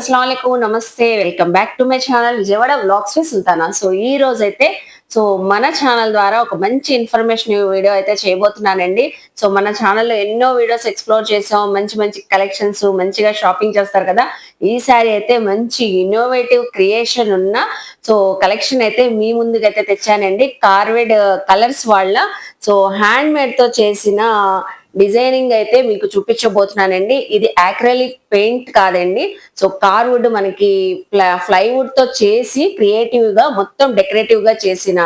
అస్సలం నమస్తే welcome back to my channel Vijayawada vlogs V Sultana. So ఈ రోజు అయితే సో మన ఛానల్ ద్వారా ఒక మంచి ఇన్ఫర్మేషన్ వీడియో అయితే చేయబోతున్నానండి. సో మన ఛానల్లో ఎన్నో వీడియోస్ ఎక్స్ప్లోర్ చేసాం. మంచి మంచి కలెక్షన్స్ మంచిగా షాపింగ్ చేస్తారు కదా. ఈసారి అయితే మంచి ఇన్నోవేటివ్ క్రియేషన్ ఉన్న సో కలెక్షన్ అయితే మీ ముందుకైతే తెచ్చానండి. కార్వెడ్ కలర్స్ వాళ్ళ సో హ్యాండ్ మేడ్తో చేసిన డిజైనింగ్ అయితే మీకు చూపించబోతున్నానండి. ఇది యాక్రలిక్ పెయింట్ కాదండి. సో కార్వుడ్ మనకి ఫ్లైవుడ్తో చేసి క్రియేటివ్గా మొత్తం డెకరేటివ్గా చేసిన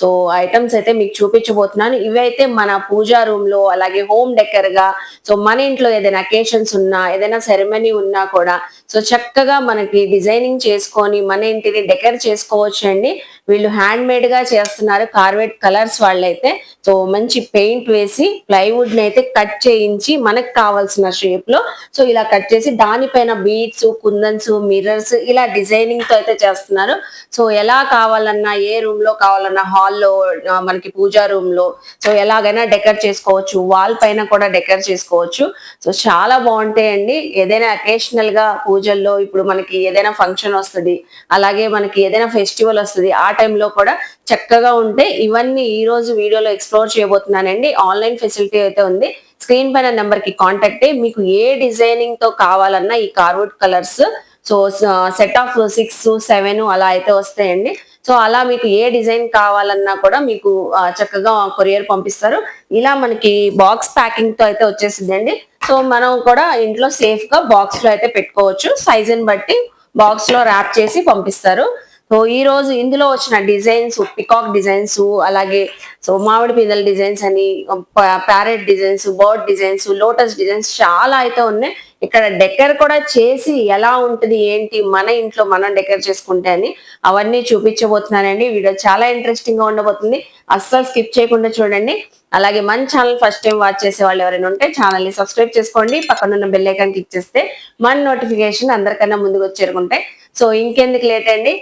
సో ఐటమ్స్ అయితే మీకు చూపించబోతున్నాను. ఇవైతే మన పూజా రూమ్లో అలాగే హోమ్ డెకర్గా సో మన ఇంట్లో ఏదైనా అకేషన్స్ ఉన్నా ఏదైనా సెరమనీ ఉన్నా కూడా సో చక్కగా మనకి డిజైనింగ్ చేసుకొని మన ఇంటిని డెకర్ చేసుకోవచ్చు అండి వీళ్ళు హ్యాండ్ మేడ్గా చేస్తున్నారు. కార్వెట్ కలర్స్ వాళ్ళైతే సో మంచి పెయింట్ వేసి ప్లైవుడ్ని అయితే కట్ చేయించి మనకు కావాల్సిన షేప్లో సో ఇలా కట్ చేసి దానిపైన బీడ్స్ కుందన్స్ మిర్రర్స్ ఇలా డిజైనింగ్తో అయితే చేస్తున్నారు. సో ఎలా కావాలన్నా ఏ రూమ్లో కావాలన్నా హాల్లో మనకి పూజా రూమ్లో సో ఎలాగైనా డెకర్ చేసుకోవచ్చు. వాల్ పైన కూడా డెకర్ చేసుకోవచ్చు. సో చాలా బాగుంటాయండి. ఏదైనా అకేషనల్గా పూజల్లో ఇప్పుడు మనకి ఏదైనా ఫంక్షన్ వస్తుంది అలాగే మనకి ఏదైనా ఫెస్టివల్ వస్తుంది ఆ టైంలో కూడా చక్కగా ఉంటే ఇవన్నీ ఈ రోజు వీడియోలో ఎక్స్ప్లోర్ చేయబోతున్నానండి. ఆన్లైన్ ఫెసిలిటీ అయితే ఉంది. స్క్రీన్ పైన నెంబర్కి కాంటాక్ట్ అయ్యి మీకు ఏ డిజైనింగ్తో కావాలన్నా ఈ carved colours so set of six seven అలా అయితే వస్తాయండి. సో అలా మీకు ఏ డిజైన్ కావాలన్నా కూడా మీకు చక్కగా కొరియర్ పంపిస్తారు. ఇలా మనకి బాక్స్ ప్యాకింగ్తో అయితే వచ్చేసిందండి. సో మనం కూడా ఇంట్లో సేఫ్గా బాక్స్లో అయితే పెట్టుకోవచ్చు. సైజుని బట్టి బాక్స్లో ర్యాప్ చేసి పంపిస్తారు. సో ఈ రోజు ఇందులో వచ్చిన డిజైన్స్ పికాక్ డిజైన్స్ అలాగే సో మామిడి పిందల డిజైన్స్ అని parrot designs bird designs lotus designs చాలా అయితే ఉన్నాయి. ఇక్కడ డెకర్ కూడా చేసి ఎలా ఉంటుంది ఏంటి మన ఇంట్లో మనం డెకర్ చేసుకుంటే అని అవన్నీ చూపించబోతున్నానండి. వీడియో చాలా ఇంట్రెస్టింగ్గా ఉండబోతుంది. అస్సలు స్కిప్ చేయకుండా చూడండి. అలాగే మన ఛానల్ ఫస్ట్ టైం వాచ్ చేసే వాళ్ళు ఎవరైనా ఉంటే ఛానల్ని సబ్స్క్రైబ్ చేసుకోండి. పక్కన ఉన్న బెల్ ఐకాన్ క్లిక్ చేస్తే మన నోటిఫికేషన్ అందరికన్నా ముందుకు వచ్చేరుకుంటాయి సో ఇంకెందుకు లేట్ అండి?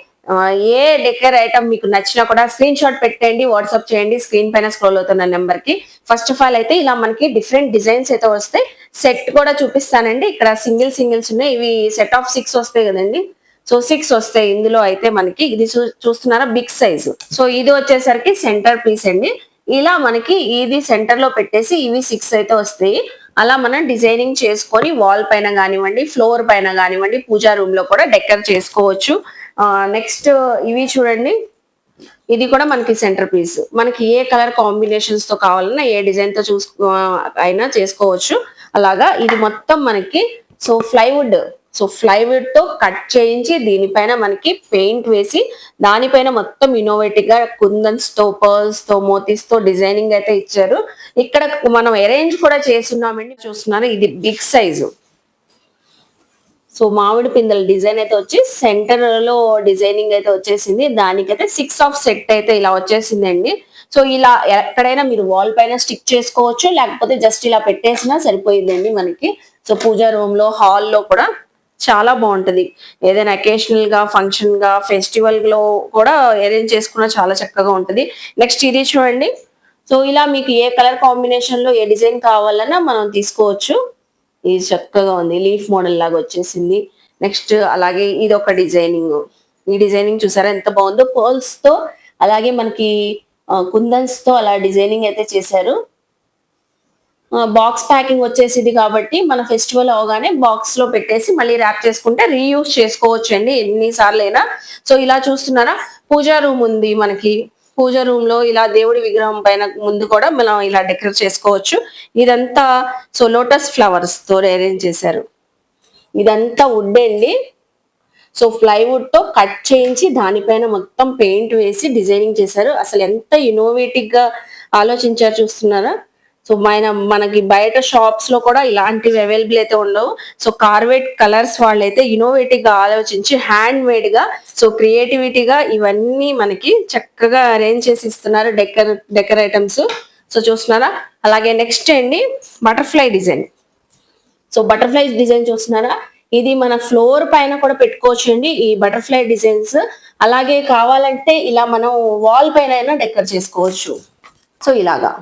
ఏ డెకర్ ఐటమ్ మీకు నచ్చినా కూడా స్క్రీన్ షాట్ పెట్టండి వాట్సాప్ చేయండి స్క్రీన్ పైన స్క్రోల్ అవుతున్న నెంబర్కి. ఫస్ట్ ఆఫ్ ఆల్ అయితే ఇలా మనకి డిఫరెంట్ డిజైన్స్ అయితే వస్తాయి. సెట్ కూడా చూపిస్తానండి. ఇక్కడ సింగిల్ సింగిల్స్ ఉన్నాయి. ఇవి సెట్ ఆఫ్ సిక్స్ వస్తాయి కదండి. సో సిక్స్ వస్తాయి. ఇందులో అయితే మనకి ఇది చూ- చూస్తున్నారా? బిగ్ సైజ్ సో ఇది వచ్చేసరికి సెంటర్ పీస్ అండి. ఇలా మనకి ఇది సెంటర్లో పెట్టేసి ఇవి సిక్స్ అయితే వస్తాయి. అలా మనం డిజైనింగ్ చేసుకొని వాల్ పైన కానివ్వండి ఫ్లోర్ పైన కానివ్వండి పూజా రూమ్లో కూడా డెకర్ చేసుకోవచ్చు. నెక్స్ట్ ఇవి చూడండి. ఇది కూడా మనకి సెంటర్ పీస్ మనకి ఏ కలర్ కాంబినేషన్స్తో కావాలన్నా ఏ డిజైన్తో చూసుకో అయినా చేసుకోవచ్చు. అలాగా ఇది మొత్తం మనకి సో ఫ్లైవుడ్ సో ఫ్లైవుడ్తో కట్ చేయించి దీనిపైన మనకి పెయింట్ వేసి దానిపైన మొత్తం ఇన్నోవేటివ్గా కుందన్స్తో పర్ల్స్తో మోతీస్తో డిజైనింగ్ అయితే ఇచ్చారు. ఇక్కడ మనం అరేంజ్ కూడా చేస్తున్నామండి చూస్తున్నారు? ఇది బిగ్ సైజు సో మామిడి పిందెల డిజైన్ అయితే వచ్చి సెంటర్లో డిజైనింగ్ అయితే వచ్చేసింది. దానికైతే సిక్స్ ఆఫ్ సెట్ అయితే ఇలా వచ్చేసిందండి. సో ఇలా ఎక్కడైనా మీరు వాల్ పైన స్టిక్ చేసుకోవచ్చు లేకపోతే జస్ట్ ఇలా పెట్టేసినా సరిపోయిందండి మనకి. సో పూజా రూమ్లో హాల్లో కూడా చాలా బాగుంటది. ఏదైనా అకేషనల్గా ఫంక్షన్గా ఫెస్టివల్లో కూడా అరేంజ్ చేసుకున్నా చాలా చక్కగా ఉంటది. నెక్స్ట్ ఇది చూడండి. సో ఇలా మీకు ఏ కలర్ కాంబినేషన్లో ఏ డిజైన్ కావాలన్నా మనం తీసుకోవచ్చు. ఇది చక్కగా ఉంది లీఫ్ మోడల్ లాగా వచ్చేసింది. నెక్స్ట్ అలాగే ఇది ఒక డిజైనింగ్. ఈ డిజైనింగ్ చూసారా ఎంత బాగుందో? పర్ల్స్తో అలాగే మనకి కుందన్స్తో అలా డిజైనింగ్ అయితే చేశారు. బాక్స్ ప్యాకింగ్ వచ్చేసింది కాబట్టి మన ఫెస్టివల్ అవగానే బాక్స్లో పెట్టేసి మళ్ళీ ర్యాప్ చేసుకుంటే రీయూజ్ చేసుకోవచ్చు అండి ఎన్నిసార్లు అయినా సో ఇలా చూస్తున్నారా? పూజా రూమ్ ఉంది మనకి. పూజ రూమ్లో ఇలా దేవుడి విగ్రహం పైన ముందు కూడా మనం ఇలా డెకరేట్ చేసుకోవచ్చు. ఇదంతా సో లోటస్ ఫ్లవర్స్తో అరేంజ్ చేశారు. ఇదంతా వుడ్ అండి. సో ప్లైవుడ్తో కట్ చేయించి దానిపైన మొత్తం పెయింట్ వేసి డిజైనింగ్ చేశారు. అసలు ఎంత ఇన్నోవేటివ్గా ఆలోచించారు చూస్తున్నారా? సో మన మనకి బయట షాప్స్లో కూడా ఇలాంటివి అవైలబుల్ అయితే ఉండవు. సో కార్వేట్ కలర్స్ వాళ్ళైతే ఇన్నోవేటివ్గా ఆలోచించి హ్యాండ్ మేడ్గా సో క్రియేటివిటీగా ఇవన్నీ మనకి చక్కగా అరేంజ్ చేసి ఇస్తున్నారు డెకర్ డెకర్ ఐటమ్స్ సో చూస్తున్నారా? అలాగే నెక్స్ట్ అండి butterfly design so butterfly design చూస్తున్నారా? ఇది మన ఫ్లోర్ పైన కూడా పెట్టుకోవచ్చు అండి ఈ బటర్ఫ్లై డిజైన్స్ అలాగే కావాలంటే ఇలా మనం వాల్ పైన అయినా డెకర్ చేసుకోవచ్చు. సో ఇలాగా.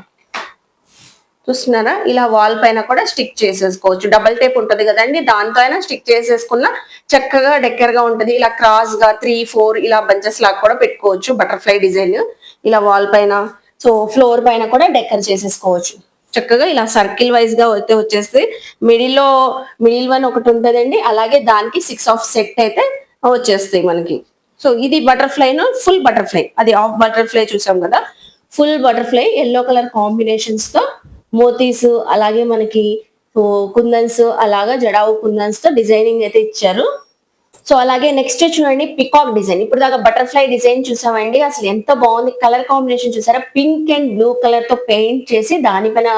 చూస్తున్నారా? ఇలా వాల్ పైన కూడా స్టిక్ చేసేసుకోవచ్చు. డబల్ టేప్ ఉంటుంది కదండి దాంతో అయినా స్టిక్ చేసేసుకున్న చక్కగా డెక్కర్గా ఉంటుంది. ఇలా క్రాస్గా త్రీ ఫోర్ ఇలా బంచెస్ లాగా కూడా పెట్టుకోవచ్చు బటర్ఫ్లై డిజైన్ ఇలా వాల్ పైన సో ఫ్లోర్ పైన కూడా డెక్కర్ చేసేసుకోవచ్చు. చక్కగా ఇలా సర్కిల్ వైజ్గా అయితే వచ్చేస్తే మిడిల్లో మిడిల్ వన్ ఒకటి ఉంటుందండి. అలాగే దానికి సిక్స్ ఆఫ్ సెట్ అయితే వచ్చేస్తాయి మనకి. సో ఇది బటర్ఫ్లై ను ఫుల్ బటర్ఫ్లై అది ఆఫ్ బటర్ఫ్లై చూసాం కదా? ఫుల్ బటర్ఫ్లై ఎల్లో కలర్ కాంబినేషన్స్తో మోతీస్ అలాగే మనకి కుందన్స్ అలాగా జడావు కుందన్స్తో డిజైనింగ్ అయితే ఇచ్చారు. సో అలాగే నెక్స్ట్ చూడండి పికాక్ డిజైన్ ఇప్పుడు దాకా బటర్ఫ్లై డిజైన్ చూసామండి. అసలు ఎంత బాగుంది. కలర్ కాంబినేషన్ చూసారా? పింక్ అండ్ బ్లూ కలర్తో పెయింట్ చేసి దానిపైన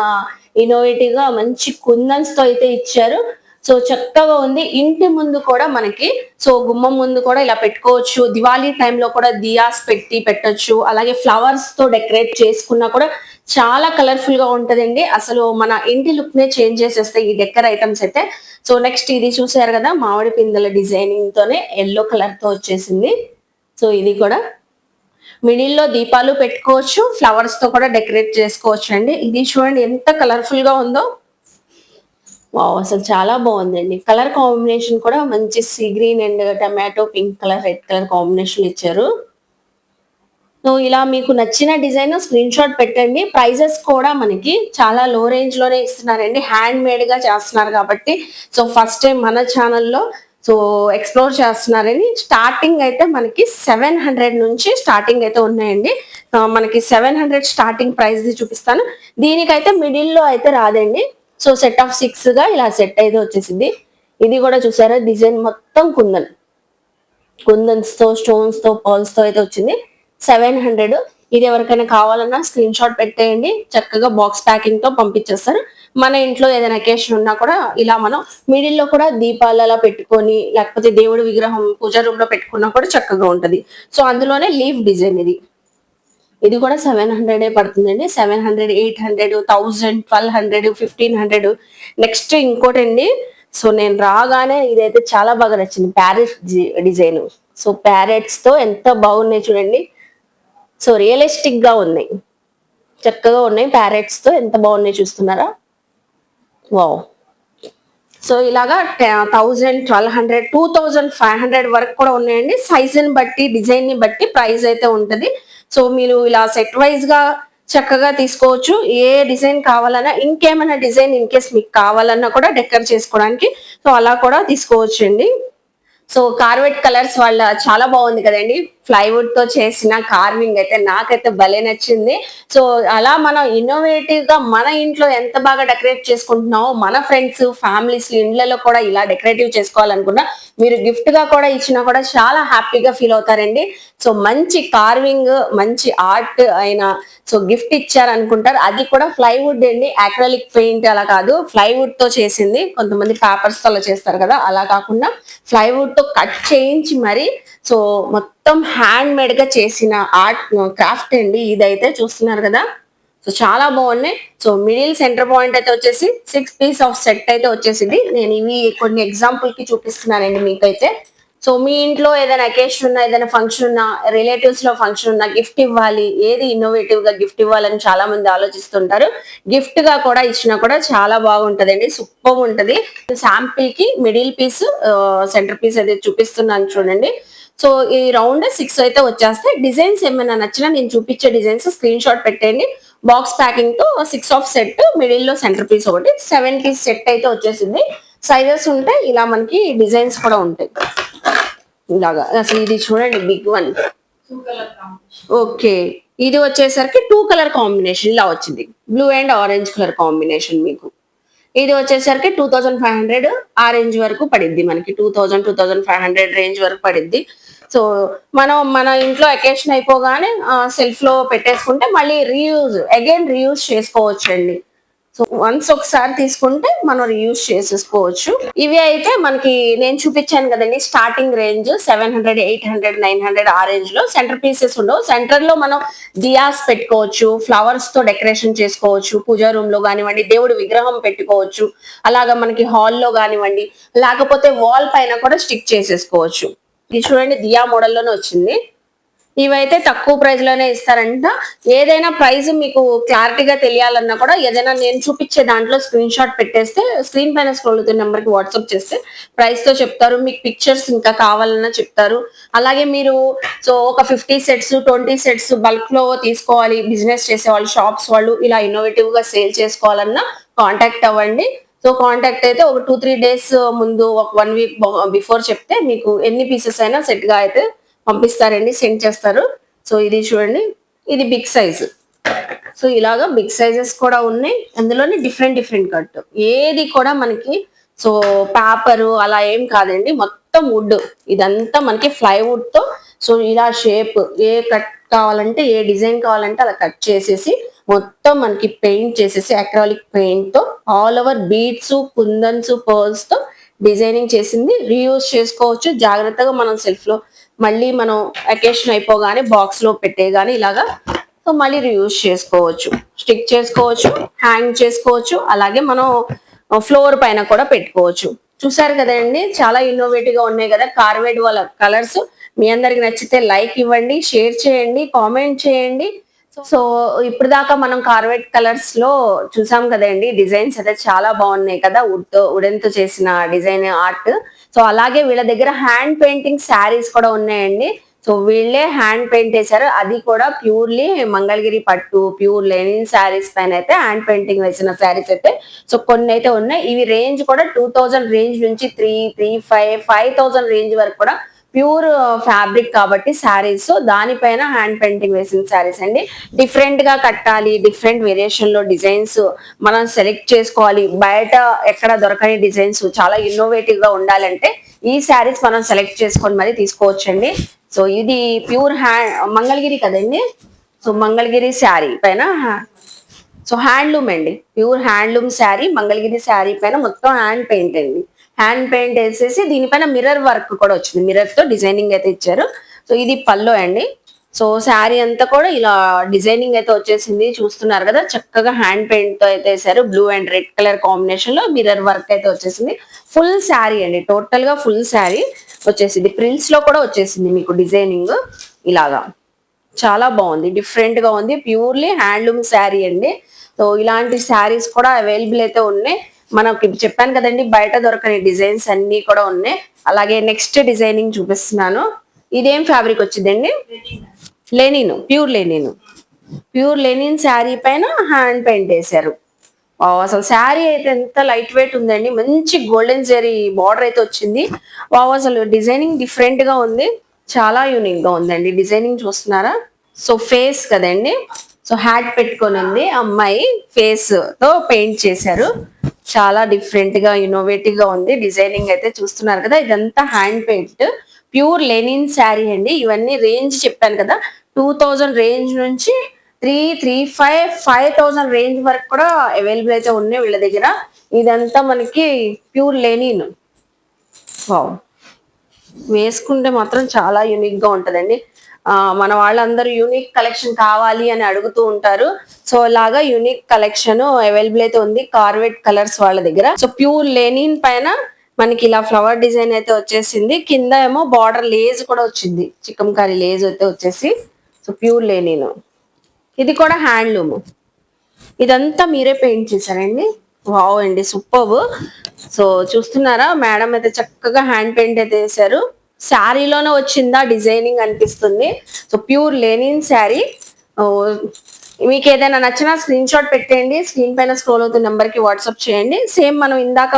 ఇన్నోవేటివ్గా మంచి కుందన్స్తో అయితే ఇచ్చారు. సో చక్కగా ఉంది. ఇంటి ముందు కూడా మనకి సో గుమ్మం ముందు కూడా ఇలా పెట్టుకోవచ్చు. దివాళీ టైంలో కూడా దియాస్ పెట్టి పెట్టొచ్చు. అలాగే ఫ్లవర్స్తో డెకరేట్ చేసుకున్నా కూడా చాలా కలర్ఫుల్గా ఉంటదండి. అసలు మన ఇంటి లుక్ నే చేంజ్ చేసేస్తాయి ఈ డెక్కర్ ఐటమ్స్ అయితే. సో నెక్స్ట్ ఇది చూసారు కదా మామిడి పిందెల డిజైనింగ్ తోనే ఎల్లో కలర్తో వచ్చేసింది. సో ఇది కూడా. మిడిల్లో దీపాలు పెట్టుకోవచ్చు ఫ్లవర్స్తో కూడా డెకరేట్ చేసుకోవచ్చు అండి ఇది చూడండి ఎంత కలర్ఫుల్గా ఉందో. వావ్ అసలు చాలా బాగుందండి. కలర్ కాంబినేషన్ కూడా మంచి sea green and tomato pink colour red colour combination ఇచ్చారు. సో ఇలా మీకు నచ్చిన డిజైన్ స్క్రీన్ షాట్ పెట్టండి. ప్రైజెస్ కూడా మనకి చాలా లో రేంజ్లోనే ఇస్తున్నారండి. హ్యాండ్ మేడ్గా చేస్తున్నారు కాబట్టి. సో ఫస్ట్ టైం మన ఛానల్లో సో ఎక్స్ప్లోర్ చేస్తున్నారని స్టార్టింగ్ అయితే మనకి సెవెన్ హండ్రెడ్ నుంచి స్టార్టింగ్ అయితే ఉన్నాయండి. మనకి సెవెన్ హండ్రెడ్ స్టార్టింగ్ ప్రైస్ చూపిస్తాను. దీనికైతే మిడిల్లో అయితే రాదండి. సో సెట్ ఆఫ్ సిక్స్గా ఇలా సెట్ అయితే వచ్చేసింది. ఇది కూడా చూసారా? డిజైన్ మొత్తం కుందన్. కుందన్స్తో స్టోన్స్తో పర్ల్స్తో అయితే వచ్చింది. Seven hundred. ఇది ఎవరికైనా కావాలన్నా స్క్రీన్ షాట్ పెట్టేయండి. చక్కగా బాక్స్ ప్యాకింగ్తో పంపించేస్తారు. మన ఇంట్లో ఏదైనా అకేషన్ ఉన్నా కూడా ఇలా మనం మిడిల్లో కూడా దీపాలు అలా పెట్టుకొని లేకపోతే దేవుడి విగ్రహం పూజా రూమ్లో పెట్టుకున్నా కూడా చక్కగా ఉంటది. సో అందులోనే లీఫ్ డిజైన్ ఇది. ఇది కూడా సెవెన్ హండ్రెడ్ పడుతుందండి. Seven hundred eight hundred thousand twelve hundred fifteen hundred. Next ఇంకోటి అండి. సో నేను రాగానే ఇదైతే చాలా బాగా నచ్చింది. Parrot design. సో ప్యారెట్స్తో ఎంత బాగున్నాయి చూడండి. సో రియలిస్టిక్గా ఉన్నాయి. చక్కగా ఉన్నాయి. ప్యారెట్స్తో ఎంత బాగున్నాయి చూస్తున్నారా? వావ్. సో ఇలాగా thousand twelve hundred two thousand five hundred వరకు కూడా ఉన్నాయండి. సైజ్ని బట్టి డిజైన్ని బట్టి ప్రైస్ అయితే ఉంటుంది. సో మీరు ఇలా సెట్ వైజ్గా చక్కగా తీసుకోవచ్చు. ఏ డిజైన్ కావాలన్నా ఇంకేమైనా డిజైన్ ఇన్ కేస్ మీకు కావాలన్నా కూడా డెకర్ చేసుకోవడానికి. సో అలా కూడా తీసుకోవచ్చు అండి సో కార్వెట్ కలర్స్ వాళ్ళ చాలా బాగుంది కదండి. ప్లైవుడ్తో చేసిన కార్వింగ్ అయితే నాకైతే భలే నచ్చింది. సో అలా మనం ఇన్నోవేటివ్గా మన ఇంట్లో ఎంత బాగా డెకరేట్ చేసుకుంటున్నామో మన ఫ్రెండ్స్ ఫ్యామిలీస్ ఇండ్లలో కూడా ఇలా డెకరేటివ్ చేసుకోవాలనుకున్నా మీరు గిఫ్ట్గా కూడా ఇచ్చినా కూడా చాలా హ్యాపీగా ఫీల్ అవుతారండి. సో మంచి కార్వింగ్ మంచి ఆర్ట్ అయిన సో గిఫ్ట్ ఇచ్చారు అనుకుంటారు అది కూడా ప్లైవుడ్ అండి అక్రలిక్ పెయింట్ అలా కాదు. ప్లైవుడ్తో చేసింది. కొంతమంది పేపర్స్తో అలా చేస్తారు కదా అలా కాకుండా ప్లైవుడ్తో కట్ చేయించి మరి సో మొత్తం మొత్తం హ్యాండ్ మేడ్గా చేసిన ఆర్ట్ క్రాఫ్ట్ అండి. ఇదైతే చూస్తున్నారు కదా. సో చాలా బాగున్నాయి. సో మిడిల్ సెంటర్ పాయింట్ అయితే వచ్చేసి సిక్స్ పీస్ ఆఫ్ సెట్ అయితే వచ్చేసింది. నేను ఇవి కొన్ని ఎగ్జాంపుల్కి చూపిస్తున్నానండి మీకైతే. సో మీ ఇంట్లో ఏదైనా అకేషన్ ఉన్నా ఏదైనా ఫంక్షన్ ఉన్నా రిలేటివ్స్లో ఫంక్షన్ ఉన్నా గిఫ్ట్ ఇవ్వాలి. ఏది ఇన్నోవేటివ్గా గిఫ్ట్ ఇవ్వాలని చాలా మంది ఆలోచిస్తుంటారు. గిఫ్ట్గా కూడా ఇచ్చినా కూడా చాలా బాగుంటదండి. సూపర్ ఉంటది. శాంపిల్కి మిడిల్ పీస్ సెంటర్ పీస్ అయితే చూపిస్తున్నాను చూడండి. సో ఈ రౌండ్ సిక్స్ అయితే వచ్చేస్తే డిజైన్స్ ఏమైనా నచ్చినా నేను చూపించే డిజైన్స్ స్క్రీన్ షాట్ పెట్టండి బాక్స్ ప్యాకింగ్తో సిక్స్ ఆఫ్ సెట్ మిడిల్లో సెంటర్ పీస్ ఒకటి సెవెన్ పీస్ సెట్ అయితే వచ్చేసింది. సైజెస్ ఉంటే ఇలా మనకి డిజైన్స్ కూడా ఉంటాయి. ఇలాగా అసలు ఇది చూడండి బిగ్ వన్ ఓకే ఇది వచ్చేసరికి టూ కలర్ కాంబినేషన్ ఇలా వచ్చింది. Blue and orange colour combination మీకు. ఇది వచ్చేసరికి టూ థౌజండ్ ఫైవ్ హండ్రెడ్ ఆ రేంజ్ వరకు పడిద్ది మనకి. Two thousand two thousand five hundred range వరకు పడిద్ది. సో మనం మన ఇంట్లో అకేషన్ అయిపోగానే సెల్ఫ్లో పెట్టేసుకుంటే మళ్ళీ రీయూజ్ అగైన్ రీయూజ్ చేసుకోవచ్చు అండి సో వన్స్ ఒకసారి తీసుకుంటే మనం రీయూజ్ చేసేసుకోవచ్చు. ఇవి అయితే మనకి నేను చూపించాను కదండి starting range seven hundred eight hundred nine hundred ఆ రేంజ్లో సెంటర్ పీసెస్ ఉండవు. సెంటర్లో మనం దియాస్ పెట్టుకోవచ్చు ఫ్లవర్స్తో డెకరేషన్ చేసుకోవచ్చు పూజా రూమ్లో కానివ్వండి దేవుడి విగ్రహం పెట్టుకోవచ్చు అలాగా మనకి హాల్లో కానివ్వండి లేకపోతే వాల్ పైన కూడా స్టిక్ చేసేసుకోవచ్చు. ఇది చూడండి దియా మోడల్లోనే వచ్చింది. ఇవైతే తక్కువ ప్రైస్లోనే ఇస్తారంట. ఏదైనా ప్రైస్ మీకు క్లారిటీగా తెలియాలన్నా కూడా ఏదైనా నేను చూపించే దాంట్లో స్క్రీన్ షాట్ పెట్టేస్తే స్క్రీన్ పైన స్క్రోల్ అవుతున్న నెంబర్కి వాట్సాప్ చేస్తే ప్రైస్తో చెప్తారు. మీకు పిక్చర్స్ ఇంకా కావాలన్నా చెప్తారు. అలాగే మీరు సో ఒక ఫిఫ్టీ సెట్స్ ట్వంటీ సెట్స్ బల్క్లో తీసుకోవాలి. బిజినెస్ చేసే వాళ్ళు షాప్స్ వాళ్ళు ఇలా ఇన్నోవేటివ్గా సేల్ చేసుకోవాలన్నా కాంటాక్ట్ అవ్వండి. సో కాంటాక్ట్ అయితే ఒక టూ త్రీ డేస్ ముందు ఒక వన్ వీక్ బిఫోర్ చెప్తే మీకు ఎన్ని పీసెస్ అయినా సెట్గా అయితే పంపిస్తారండి సెండ్ చేస్తారు. సో ఇది చూడండి ఇది బిగ్ సైజ్ సో ఇలాగా బిగ్ సైజెస్ కూడా ఉన్నాయి. అందులోనే డిఫరెంట్ డిఫరెంట్ కట్ ఏది కూడా మనకి సో పేపర్ అలా ఏం కాదండి. మొత్తం వుడ్ ఇదంతా మనకి ప్లైవుడ్తో సో ఇలా షేప్ ఏ కట్ కావాలంటే ఏ డిజైన్ కావాలంటే అలా కట్ చేసేసి మొత్తం మనకి పెయింట్ చేసేసి అక్రాలిక్ పెయింట్తో ఆల్ ఓవర్ బీడ్స్ కుందన్స్ పర్ల్స్తో డిజైనింగ్ చేసింది. రీయూజ్ చేసుకోవచ్చు. జాగ్రత్తగా మనం సెల్ఫ్లో మళ్ళీ మనం అకేషన్ అయిపోగానే బాక్స్లో పెట్టేగానే ఇలాగా సో మళ్ళీ రీయూజ్ చేసుకోవచ్చు. స్టిక్ చేసుకోవచ్చు హ్యాంగ్ చేసుకోవచ్చు. అలాగే మనం ఫ్లోర్ పైన కూడా పెట్టుకోవచ్చు. చూసారు కదండి చాలా ఇన్నోవేటివ్గా ఉన్నాయి కదా కార్వేడ్ వాళ్ళ కలర్స్ మీ అందరికి నచ్చితే లైక్ ఇవ్వండి షేర్ చేయండి కామెంట్ చేయండి. సో ఇప్పుడు దాకా మనం కార్వేట్ కలర్స్లో చూసాం కదండి డిజైన్స్ అయితే చాలా బాగున్నాయి కదా వుడ్తో వుడెన్తో చేసిన డిజైన్ ఆర్ట్ సో అలాగే వీళ్ళ దగ్గర హ్యాండ్ పెయింటింగ్ శారీస్ కూడా ఉన్నాయండి. సో వీళ్ళే హ్యాండ్ పెయింట్ వేశారు అది కూడా ప్యూర్లీ మంగళగిరి పట్టు ప్యూర్ లెనిన్ శారీస్ పైన అయితే హ్యాండ్ పెయింటింగ్ వేసిన శారీస్ అయితే. సో కొన్ని అయితే ఉన్నాయి. ఇవి రేంజ్ కూడా టూ థౌజండ్ రేంజ్ నుంచి three three five five thousand range వరకు కూడా ప్యూర్ ఫ్యాబ్రిక్ uh, కాబట్టి శారీస్. దానిపైన హ్యాండ్ పెయింటింగ్ వేసిన శారీస్ అండి. డిఫరెంట్గా కట్టాలి డిఫరెంట్ వేరియేషన్లో డిజైన్స్ మనం సెలెక్ట్ చేసుకోవాలి. బయట ఎక్కడ దొరకని డిజైన్స్ చాలా ఇన్నోవేటివ్గా ఉండాలంటే ఈ శారీస్ మనం సెలెక్ట్ చేసుకొని మరి తీసుకోవచ్చండి. సో ఇది ప్యూర్ హ్యాండ్ మంగళగిరి కదండి? సో మంగళగిరి శారీ పైన సో హ్యాండ్లూమ్ అండి. ప్యూర్ హ్యాండ్లూమ్ శారీ మంగళగిరి శారీ పైన మొత్తం హ్యాండ్ పెయింట్ అండి. హ్యాండ్ పెయింట్ వేసేసి దీనిపైన మిర్రర్ వర్క్ కూడా వచ్చింది. మిర్రర్తో డిజైనింగ్ అయితే ఇచ్చారు. సో ఇది పల్లో అండి. సో శారీ అంతా కూడా ఇలా డిజైనింగ్ అయితే వచ్చేసింది. చూస్తున్నారు కదా చక్కగా హ్యాండ్ పెయింట్తో అయితే వేసారు బ్లూ అండ్ రెడ్ కలర్ కాంబినేషన్లో మిర్రర్ వర్క్ అయితే వచ్చేసింది. ఫుల్ శారీ అండి. టోటల్గా ఫుల్ శారీ వచ్చేసింది. ప్రిల్స్లో కూడా వచ్చేసింది మీకు డిజైనింగ్ ఇలాగా. చాలా బాగుంది. డిఫరెంట్గా ఉంది. ప్యూర్లీ హ్యాండ్లూమ్ శారీ అండి. సో ఇలాంటి శారీస్ కూడా అవైలబుల్ అయితే ఉన్నాయి. మనకి చెప్పాను కదండి బయట దొరకని డిజైన్స్ అన్ని కూడా ఉన్నాయి. అలాగే నెక్స్ట్ డిజైనింగ్ చూపిస్తున్నాను. ఇదేం ఫ్యాబ్రిక్ వచ్చిందండి? Linen pure linen pure linen sari పైన హ్యాండ్ పెయింట్ వేశారు. అసలు శారీ అయితే ఎంత లైట్ వెయిట్ ఉందండి. మంచి గోల్డెన్ జరీ బార్డర్ అయితే వచ్చింది. వావ్ అసలు డిజైనింగ్ డిఫరెంట్గా ఉంది. చాలా యూనిక్గా ఉందండి. డిజైనింగ్ చూస్తున్నారా? సో ఫేస్ కదండి. సో హ్యాట్ పెట్టుకొని ఉంది. అమ్మాయి ఫేస్తో పెయింట్ చేశారు. చాలా డిఫరెంట్గా ఇన్నోవేటివ్గా ఉంది. డిజైనింగ్ అయితే చూస్తున్నారు కదా. ఇదంతా hand paint pure linen sari అండి. ఇవన్నీ రేంజ్ చెప్పాను కదా. టూ థౌజండ్ రేంజ్ నుంచి three three five five thousand range వరకు కూడా అవైలబుల్ అయితే ఉన్నాయి వీళ్ళ దగ్గర. ఇదంతా మనకి ప్యూర్ లెనిన్. వావ్. వేసుకుంటే మాత్రం చాలా యూనిక్గా ఉంటదండి మన వాళ్ళందరూ యూనిక్ కలెక్షన్ కావాలి అని అడుగుతూ ఉంటారు. సో లాగా యూనిక్ కలెక్షన్ అవైలబుల్ అయితే ఉంది కార్వెట్ కలర్స్ వాళ్ళ దగ్గర. సో ప్యూర్ లెనిన్ పైన మనకి ఇలా ఫ్లవర్ డిజైన్ అయితే వచ్చేసింది. కింద ఏమో బార్డర్ లేజ్ కూడా వచ్చింది. చికెన్ కర్రీ లేజ్ అయితే వచ్చేసి. So pure linen. ఇది కూడా హ్యాండ్లూమ్. ఇదంతా మీరే పెయింట్ చేశారండి. వావ్ అండి సూపర్. సో చూస్తున్నారా? మేడం అయితే చక్కగా హ్యాండ్ పెయింట్ అయితే వేశారు. శారీలోనే వచ్చిందా? డిజైనింగ్ అనిపిస్తుంది. So pure linen sari. మీకు ఏదైనా నచ్చినా స్క్రీన్ షాట్ పెట్టేయండి. స్క్రీన్ పైన స్క్రోల్ అవుతున్న నెంబర్కి వాట్సాప్ చేయండి. సేమ్ మనం ఇందాక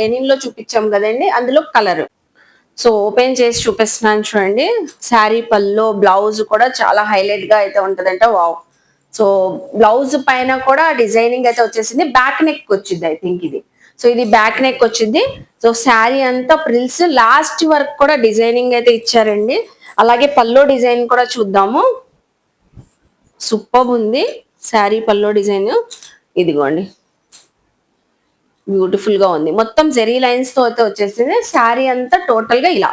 లెనిన్లో చూపించాం కదండి అందులో కలర్. సో ఓపెన్ చేసి చూపిస్తున్నాను చూడండి. శారీ పల్లో బ్లౌజ్ కూడా చాలా హైలైట్గా అయితే ఉంటదంట. వావ్. సో బ్లౌజ్ పైన కూడా డిజైనింగ్ అయితే వచ్చేసింది. బ్యాక్ నెక్ వచ్చింది ఐ థింక్ ఇది. సో ఇది బ్యాక్ నెక్ వచ్చింది. సో శారీ అంతా ప్రిల్స్ లాస్ట్ వరకు కూడా డిజైనింగ్ అయితే ఇచ్చారండి. అలాగే పల్లో డిజైన్ కూడా చూద్దాము. సూపర్ ఉంది శారీ పల్లో డిజైన్. ఇదిగోండి. బ్యూటిఫుల్గా ఉంది. మొత్తం జెరీ లైన్స్తో అయితే వచ్చేసింది. శారీ అంతా టోటల్గా ఇలా.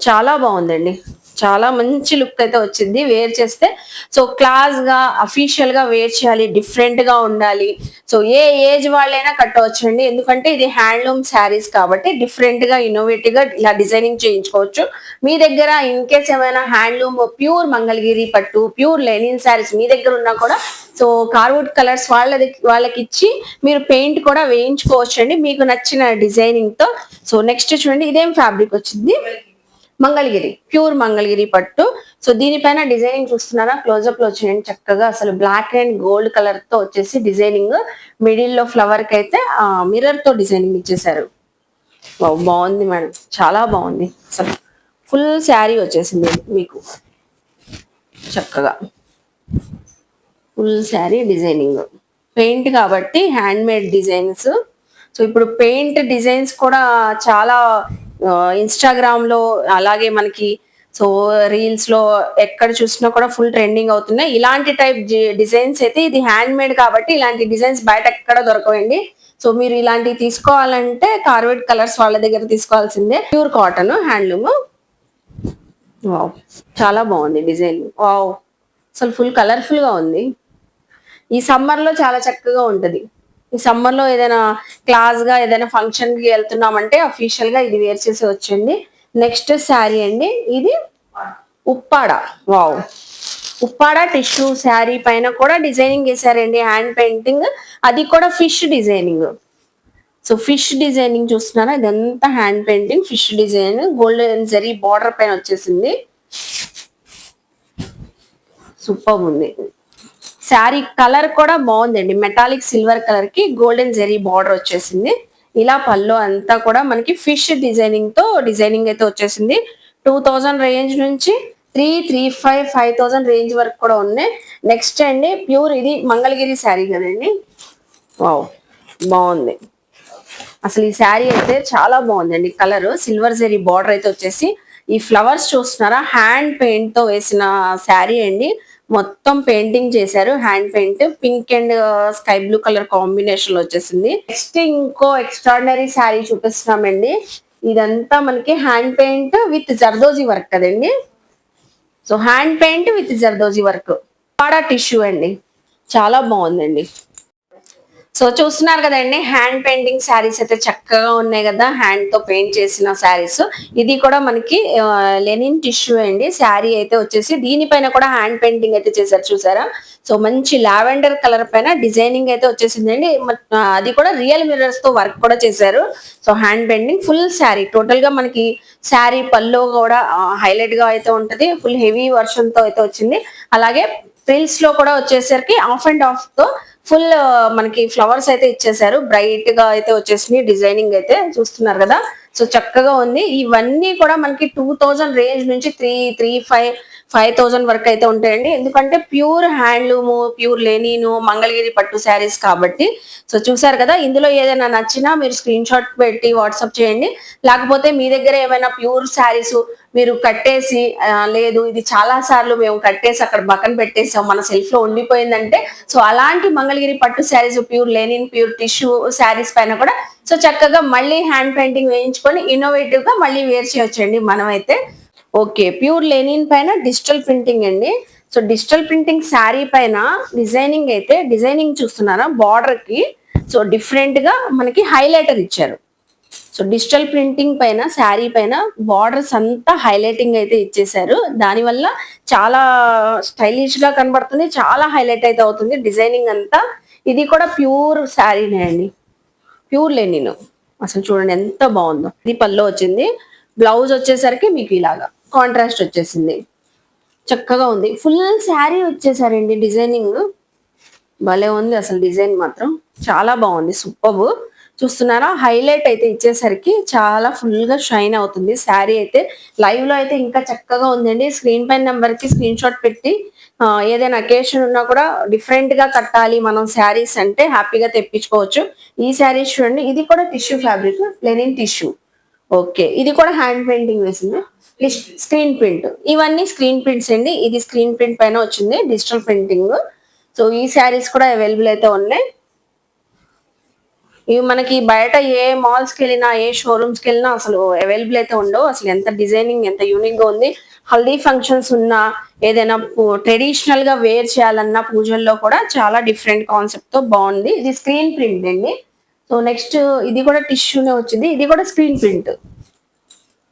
చాలా బాగుందండి. చాలా మంచి లుక్ అయితే వచ్చింది. వేర్ చేస్తే సో క్లాస్గా అఫీషియల్గా వేర్ చేయాలి డిఫరెంట్గా ఉండాలి. సో ఏ ఏజ్ వాళ్ళైనా కట్టవచ్చు అండి ఎందుకంటే ఇది హ్యాండ్లూమ్ శారీస్ కాబట్టి డిఫరెంట్గా ఇన్నోవేటివ్గా ఇలా డిజైనింగ్ చేయించుకోవచ్చు. మీ దగ్గర ఇన్ కేస్ ఏమైనా హ్యాండ్లూమ్ ప్యూర్ మంగళగిరి పట్టు ప్యూర్ లెనిన్ శారీస్ మీ దగ్గర ఉన్నా కూడా సో కార్వుడ్ కలర్స్ వాళ్ళది వాళ్ళకి ఇచ్చి మీరు పెయింట్ కూడా వేయించుకోవచ్చు అండి మీకు నచ్చిన డిజైనింగ్తో. సో నెక్స్ట్ చూడండి ఇదేం ఫ్యాబ్రిక్ వచ్చింది? మంగళగిరి ప్యూర్ మంగళగిరి పట్టు. సో దీనిపైన డిజైనింగ్ చూస్తున్నారా? క్లోజ్అప్లో వచ్చేయండి చక్కగా అసలు బ్లాక్ అండ్ గోల్డ్ కలర్తో వచ్చేసి డిజైనింగ్. మిడిల్లో ఫ్లవర్కి అయితే మిర్రర్తో డిజైనింగ్ ఇచ్చేసారు బాగుంది మేడం. చాలా బాగుంది. అసలు ఫుల్ శారీ వచ్చేసింది మీకు. చక్కగా. Full sari designing. పెయింట్ కాబట్టి హ్యాండ్ మేడ్ డిజైన్స్ సో ఇప్పుడు పెయింట్ డిజైన్స్ కూడా చాలా ఇన్స్టాగ్రామ్లో అలాగే మనకి సో రీల్స్లో ఎక్కడ చూసినా కూడా ఫుల్ ట్రెండింగ్ అవుతున్నాయి. ఇలాంటి టైప్ డిజైన్స్ అయితే ఇది హ్యాండ్ మేడ్ కాబట్టి ఇలాంటి డిజైన్స్ బయట ఎక్కడ దొరకవండి. సో మీరు ఇలాంటివి తీసుకోవాలంటే కార్వెట్ కలర్స్ వాళ్ళ దగ్గర తీసుకోవాల్సిందే. Pure cotton handloom. వావ్ చాలా బాగుంది డిజైన్. వావ్ అసలు ఫుల్ కలర్ఫుల్గా ఉంది. ఈ సమ్మర్లో చాలా చక్కగా ఉంటది. ఈ సమ్మర్లో ఏదైనా క్లాస్గా ఏదైనా ఫంక్షన్కి వెళ్తున్నామంటే అఫీషియల్గా ఇది వేర్ చేసి వచ్చండి నెక్స్ట్ శారీ అండి. ఇది ఉప్పాడ. వావ్ ఉప్పాడ టిష్యూ శారీ పైన కూడా డిజైనింగ్ చేశారండి. హ్యాండ్ పెయింటింగ్ అది కూడా fish designing so fish designing చూస్తున్నారా? ఇదంతా hand painting fish design golden zari border పైన వచ్చేసింది. సూపర్ ఉంది. శారీ కలర్ కూడా బాగుందండి. మెటాలిక్ సిల్వర్ కలర్కి గోల్డెన్ జెరీ బార్డర్ వచ్చేసింది. ఇలా పళ్ళు అంతా కూడా మనకి ఫిష్ డిజైనింగ్తో డిజైనింగ్ అయితే వచ్చేసింది. టూ థౌజండ్ రేంజ్ నుంచి three three five five thousand range వరకు కూడా ఉన్నాయి. నెక్స్ట్ అండి ప్యూర్ ఇది మంగళగిరి శారీ కదండి. వావ్ బాగుంది. అసలు ఈ శారీ అయితే చాలా బాగుందండి. కలర్ సిల్వర్ జెరీ బార్డర్ అయితే వచ్చేసి. ఈ ఫ్లవర్స్ చూస్తున్నారా? హ్యాండ్ పెయింట్తో వేసిన శారీ అండి. మొత్తం పెయింటింగ్ చేశారు hand paint pink and sky blue colour కాంబినేషన్లో వచ్చేసింది. నెక్స్ట్ ఇంకో ఎక్స్ట్రాడినరీ శారీ చూపిస్తున్నామండి. ఇదంతా మనకి hand paint with zardozi work కదండి. So hand paint with zardozi work. పాడా టిష్యూ అండి. చాలా బాగుందండి. సో చూస్తున్నారు కదండి హ్యాండ్ పెయింటింగ్ శారీస్ అయితే చక్కగా ఉన్నాయి కదా హ్యాండ్తో పెయింట్ చేసిన శారీస్ ఇది కూడా మనకి లెనిన్ టిష్యూ అండి. శారీ అయితే వచ్చేసి దీనిపైన కూడా హ్యాండ్ పెయింటింగ్ అయితే చేశారు చూసారా? సో మంచి లావెండర్ కలర్ పైన డిజైనింగ్ అయితే వచ్చేసిందండి. అది కూడా రియల్ మిర్రర్స్తో వర్క్ కూడా చేశారు. So hand painting full sari టోటల్గా మనకి శారీ పల్లో కూడా హైలైట్గా అయితే ఉంటది. ఫుల్ హెవీ వర్షన్తో అయితే వచ్చింది. అలాగే ప్రిల్స్లో కూడా వచ్చేసరికి ఆఫ్ అండ్ ఆఫ్తో ఫుల్ uh, మనకి ఫ్లవర్స్ అయితే ఇచ్చేసారు బ్రైట్గా అయితే వచ్చేసింది. డిజైనింగ్ అయితే చూస్తున్నారు కదా. సో చక్కగా ఉంది. ఇవన్నీ కూడా మనకి టూ రేంజ్ నుంచి three three five five thousand వరకు అయితే ఉంటాయండి. ఎందుకంటే pure handloom pure linen Mangalagiri పట్టు శారీస్ కాబట్టి. సో చూసారు కదా ఇందులో ఏదైనా నచ్చినా మీరు స్క్రీన్ షాట్ పెట్టి వాట్సాప్ చేయండి. లేకపోతే మీ దగ్గర ఏమైనా ప్యూర్ శారీస్ మీరు కట్టేసి లేదు ఇది చాలా సార్లు మేము కట్టేసి అక్కడ బకన్ పెట్టేసాం మన సెల్ఫ్లో ఉండిపోయిందంటే. సో అలాంటి మంగళగిరి పట్టు saris pure linen pure tissue saris పైన కూడా. సో చక్కగా మళ్ళీ హ్యాండ్ పెయింటింగ్ వేయించుకొని ఇన్నోవేటివ్గా మళ్ళీ వేర్ చేయొచ్చండి మనమైతే. ఓకే ప్యూర్ లెనిన్ పైన డిజిటల్ ప్రింటింగ్ అండి. సో డిజిటల్ ప్రింటింగ్ శారీ పైన డిజైనింగ్ అయితే డిజైనింగ్ చూస్తున్నారా బార్డర్కి. సో డిఫరెంట్గా మనకి హైలైటర్ ఇచ్చారు. సో డిజిటల్ ప్రింటింగ్ పైన శారీ పైన బార్డర్స్ అంతా హైలైటింగ్ అయితే ఇచ్చేసారు దానివల్ల చాలా స్టైలిష్గా కనబడుతుంది చాలా హైలైట్ అయితే అవుతుంది. డిజైనింగ్ అంతా ఇది కూడా ప్యూర్ శారీనే అండి. Pure linen. అసలు చూడండి ఎంత బాగుందో. ఇది పళ్ళు వచ్చింది. బ్లౌజ్ వచ్చేసరికి మీకు ఇలాగా. కాంట్రాస్ట్ వచ్చేసింది. చక్కగా ఉంది. ఫుల్ శారీ వచ్చేసారండి డిజైనింగ్. భలే ఉంది అసలు డిజైన్ మాత్రం. చాలా బాగుంది. సూపర్. చూస్తున్నారా? హైలైట్ అయితే ఇచ్చేసరికి చాలా ఫుల్గా షైన్ అవుతుంది. శారీ అయితే లైవ్లో అయితే ఇంకా చక్కగా ఉందండి. స్క్రీన్ పైన నెంబర్కి స్క్రీన్ షాట్ పెట్టి ఏదైనా అకేషన్ ఉన్నా కూడా డిఫరెంట్గా కట్టాలి మనం శారీస్ అంటే హ్యాపీగా తెప్పించుకోవచ్చు. ఈ శారీస్ చూడండి. ఇది కూడా టిష్యూ ఫ్యాబ్రిక్ ప్లెనింగ్ టిష్యూ. ఓకే. ఇది కూడా హ్యాండ్ పెయింటింగ్ వేసింది. Screen print. ఇవన్నీ స్క్రీన్ ప్రింట్స్ అండి. ఇది స్క్రీన్ ప్రింట్ పైన వచ్చింది డిజిటల్ ప్రింటింగ్. సో ఈ శారీస్ కూడా అవైలబుల్ అయితే ఉన్నాయి. ఇవి మనకి బయట ఏ మాల్స్కి వెళ్ళినా ఏ షోరూమ్స్కి వెళ్ళినా అసలు అవైలబుల్ అయితే ఉండవు. అసలు ఎంత డిజైనింగ్ ఎంత యూనిక్గా ఉంది. హల్దీ ఫంక్షన్స్ ఉన్నా ఏదైనా ట్రెడిషనల్గా వేర్ చేయాలన్నా పూజల్లో కూడా చాలా డిఫరెంట్ కాన్సెప్ట్తో బాగుంది. ఇది స్క్రీన్ ప్రింట్ అండి. సో నెక్స్ట్ ఇది కూడా టిష్యూనే వచ్చింది. ఇది కూడా screen print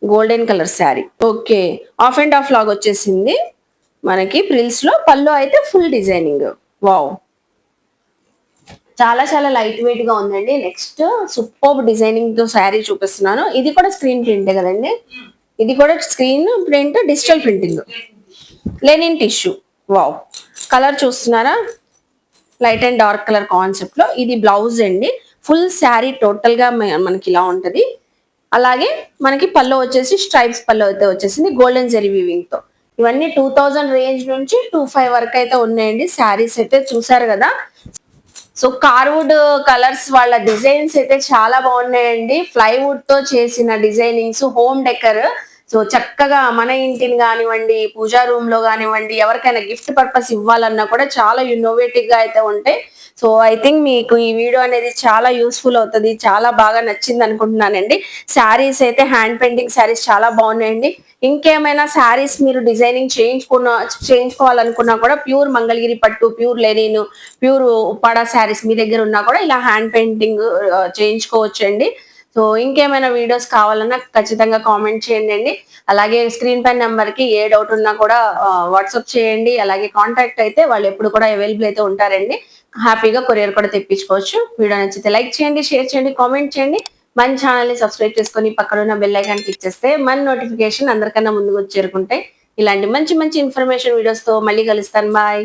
golden colour sari. Okay. Half and half లాగా వచ్చేసింది. మనకి ప్రిల్స్లో పళ్ళు అయితే ఫుల్ డిజైనింగ్. వావ్. చాలా చాలా లైట్ వెయిట్గా ఉందండి. నెక్స్ట్ సూపర్ డిజైనింగ్తో శారీ చూపిస్తున్నాను. ఇది కూడా స్క్రీన్ ప్రింటే కదండి. ఇది కూడా screen print digital printing. Linen tissue. Wow. Colour చూస్తున్నారా? లైట్ అండ్ డార్క్ కలర్ కాన్సెప్ట్లో ఇది బ్లౌజ్ అండి. ఫుల్ శారీ టోటల్గా మనకి ఇలా ఉంటది. అలాగే మనకి పళ్ళు వచ్చేసి స్ట్రైప్స్ పళ్ళు అయితే వచ్చేసింది గోల్డెన్ జెరీ వీవింగ్తో. ఇవన్నీ టూ థౌజండ్ రేంజ్ నుంచి టూ ఫైవ్ వరకు అయితే ఉన్నాయండి. శారీస్ అయితే చూసారు కదా. సో కార్వుడ్ కలర్స్ వాళ్ళ డిజైన్స్ అయితే చాలా బాగున్నాయండి. ప్లైవుడ్తో చేసిన డిజైనింగ్స్ హోమ్ డెకర్. సో చక్కగా మన ఇంటిని కానివ్వండి పూజా రూమ్లో కానివ్వండి ఎవరికైనా గిఫ్ట్ పర్పస్ ఇవ్వాలన్నా కూడా చాలా ఇన్నోవేటివ్గా అయితే ఉంటాయి. సో ఐ థింక్ మీకు ఈ వీడియో అనేది చాలా యూస్ఫుల్ అవుతుంది. చాలా బాగా నచ్చింది అనుకుంటున్నానండి. శారీస్ అయితే హ్యాండ్ పెయింటింగ్ శారీస్ చాలా బాగున్నాయండి. ఇంకేమైనా శారీస్ మీరు డిజైనింగ్ చేయించుకున్న చేయించుకోవాలనుకున్నా కూడా ప్యూర్ మంగళగిరి పట్టు pure linen pure Uppada saris మీ దగ్గర ఉన్నా కూడా ఇలా హ్యాండ్ పెయింటింగ్ చేయించుకోవచ్చు అండి సో ఇంకేమైనా వీడియోస్ కావాలన్నా ఖచ్చితంగా కామెంట్ చేయండి అండి. అలాగే స్క్రీన్ పైన నెంబర్కి ఏ డౌట్ ఉన్నా కూడా వాట్సాప్ చేయండి. అలాగే కాంటాక్ట్ అయితే వాళ్ళు ఎప్పుడు కూడా అవైలబుల్ అయితే ఉంటారండి. హ్యాపీగా కొరియర్ కూడా తెప్పించుకోవచ్చు. వీడియో నచ్చితే లైక్ చేయండి షేర్ చేయండి కామెంట్ చేయండి. మన ఛానల్ని సబ్స్క్రైబ్ చేసుకొని పక్కన ఉన్న బెల్ ఐకాన్ క్లిక్ చేస్తే మన నోటిఫికేషన్ అందరికన్నా ముందుకు చేరుకుంటాయి. ఇలాంటి మంచి మంచి ఇన్ఫర్మేషన్ వీడియోస్తో మళ్ళీ కలుస్తాను. బాయ్